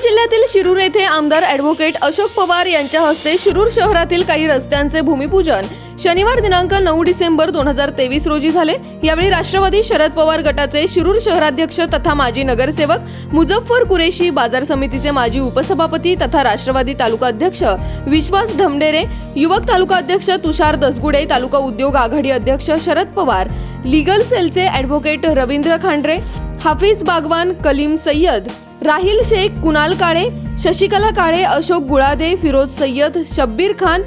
जिल्ह्यातील शिरूर येथे आमदार ॲडव्होकेट अशोक पवार यांच्या हस्ते शिरूर शहरातील काही रस्त्यांचे भूमिपूजन शनिवार दिनांक नऊ डिसेंबर दोन हजार तेवीस रोजी झाले. यावेळी राष्ट्रवादी शरद पवार गटाचे शिरूर शहराध्यक्ष तथा माजी नगरसेवक मुझफ्फर कुरेशी बाजार समितीचे माजी उपसभापती तथा राष्ट्रवादी तालुका अध्यक्ष विश्वास ढमडेरे युवक तालुका अध्यक्ष तुषार दसगुडे तालुका उद्योग आघाडी अध्यक्ष शरद पवार लीगल सेलचे ॲडव्होकेट रवींद्र खांडरे हाफिज बागवान कलीम सय्यद राहिल शेख कुणाल काळे शशिकला काळे अशोक गुळादे फिरोज सय्यद शब्बीर खान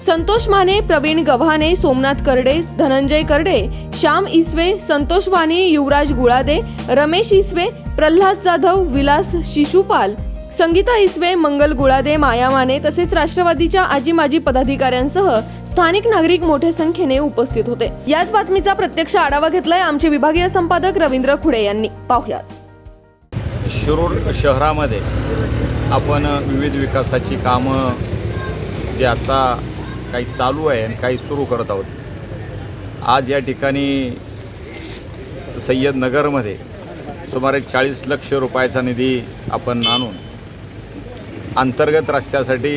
संतोष माने प्रवीण गव्हाणे सोमनाथ करडे धनंजय करडे श्याम इसवे संतोष वाणी युवराज गुळादे रमेश इसवे प्रल्हाद जाधव विलास शिशुपाल संगीता इसवे मंगल गुळादे माया माने तसेच राष्ट्रवादीच्या आजी माजी पदाधिकाऱ्यांसह स्थानिक नागरिक मोठ्या संख्येने उपस्थित होते. याच बातमीचा प्रत्यक्ष आढावा घेतलाय आमचे विभागीय संपादक रवींद्र खुडे यांनी. पाहुयात. शिरूर शहरामध्ये आपण विविध विकासाची कामं जे आता काही चालू आहे आणि काही सुरू करत आहोत आज या ठिकाणी सय्यद नगरमध्ये सुमारे चाळीस लक्ष रुपयाचा निधी आपण आणून अंतर्गत रस्त्यासाठी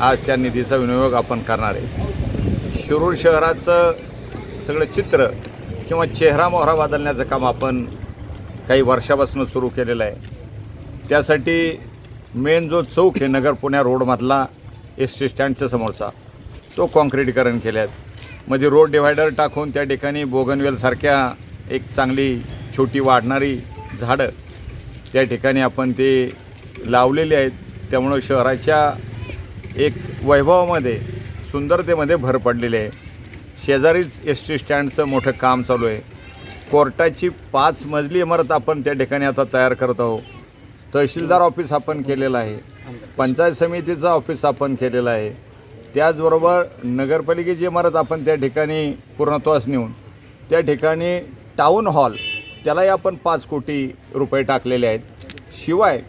आज त्या निधीचा विनियोग आपण करणार आहे. शिरूर शहराचं सगळं चित्र किंवा चेहरा मोहरा बदलण्याचं काम आपण काही वर्षापासून सुरू केलेलं आहे. त्यासाठी मेन जो चौक आहे नगर पुण्या रोडमधला एस टी स्टँडच्या समोरचा तो कॉन्क्रिटीकरण केल्यात. मध्ये रोड डिव्हायडर टाकून त्या ठिकाणी बोगनवेलसारख्या एक चांगली छोटी वाढणारी झाडं त्या ठिकाणी आपण ते लावलेली आहेत. त्यामुळं शहराच्या एक वैभवामध्ये सुंदरतेमध्ये भर पडलेली आहे. शेजारीच एस टी स्टँडचं मोठं काम चालू आहे. कोर्टाची पाच मजली इमारत आपण त्या ठिकाणी आता तयार करत आहोत. तहसीलदार ऑफिस आपण केलेलं आहे. पंचायत समितीचं ऑफिस आपण केलेलं आहे. त्याचबरोबर नगरपालिकेची इमारत आपण त्या ठिकाणी पूर्णत्वास नेऊन त्या ठिकाणी टाऊन हॉल त्यालाही आपण पाच कोटी रुपये टाकलेले आहेत. शिवाय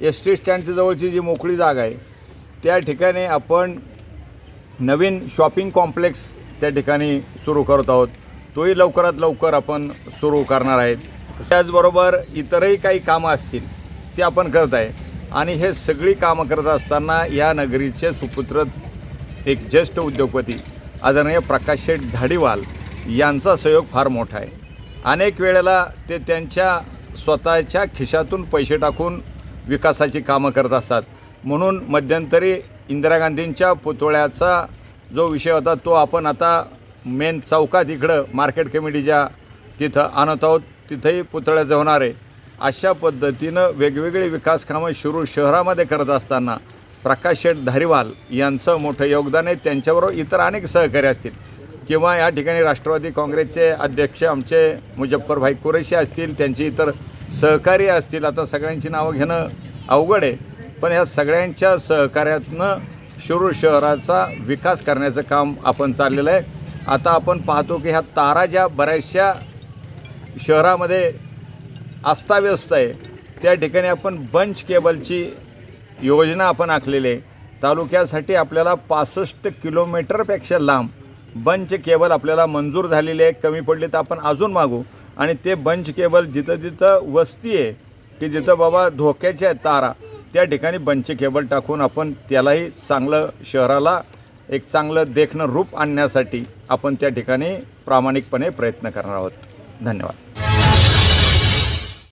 एस टी स्टँडच्या जवळची जी मोकळी जागा आहे त्या ठिकाणी आपण नवीन शॉपिंग कॉम्प्लेक्स त्या ठिकाणी सुरू करत आहोत. तोही लवकरात लवकर आपण सुरू करणार आहेत. त्याचबरोबर इतरही काही कामं असतील ते आपण करत आहे. आणि हे सगळी कामं करत असताना या नगरीचे सुपुत्र एक ज्येष्ठ उद्योगपती आदरणीय प्रकाश शेठ धाडीवाल यांचा सहयोग फार मोठा आहे. अनेक वेळेला ते त्यांच्या स्वतःच्या खिशातून पैसे टाकून विकासाची कामं करत असतात. म्हणून मध्यंतरी इंदिरा गांधींच्या पुतळ्याचा जो विषय होता तो आपण आता मेन चौकात इकडं मार्केट कमिटीच्या तिथं आणत आहोत. तिथंही पुतळ्याचं होणार आहे. अशा पद्धतीनं वेगवेगळी विकास कामं शिरूर शहरामध्ये करत असताना प्रकाश शेठ धारीवाल यांचं मोठं योगदान आहे. त्यांच्याबरोबर इतर अनेक सहकारी असतील. किंवा या ठिकाणी राष्ट्रवादी काँग्रेसचे अध्यक्ष आमचे मुजफ्फरभाई कुरेशी असतील त्यांची इतर सहकारी असतील. आता सगळ्यांची नावं घेणं अवघड आहे. पण ह्या सगळ्यांच्या सहकार्यातनं शिरूर शहराचा विकास करण्याचं काम आपण चाललेलं आहे. आता आपण पाहतो की ह्या तारा ज्या बऱ्याचशा शहरामध्ये अस्ताव्यस्त आहे त्या ठिकाणी आपण बंच केबलची योजना आपण आखलेली आहे. तालुक्यासाठी आपल्याला पासष्ट किलोमीटरपेक्षा लांब बंच केबल आपल्याला मंजूर झालेली आहे. कमी पडली तर आपण अजून मागू. आणि ते बंच केबल जिथं जिथं वस्ती आहे की जिथं बाबा धोक्याच्या तारा त्या ठिकाणी बंच केबल टाकून आपण त्यालाही चांगलं शहराला एक चांगलं देखणं रूप आणण्यासाठी आपण त्या ठिकाणी प्रामाणिकपणे प्रयत्न करणार आहोत. धन्यवाद.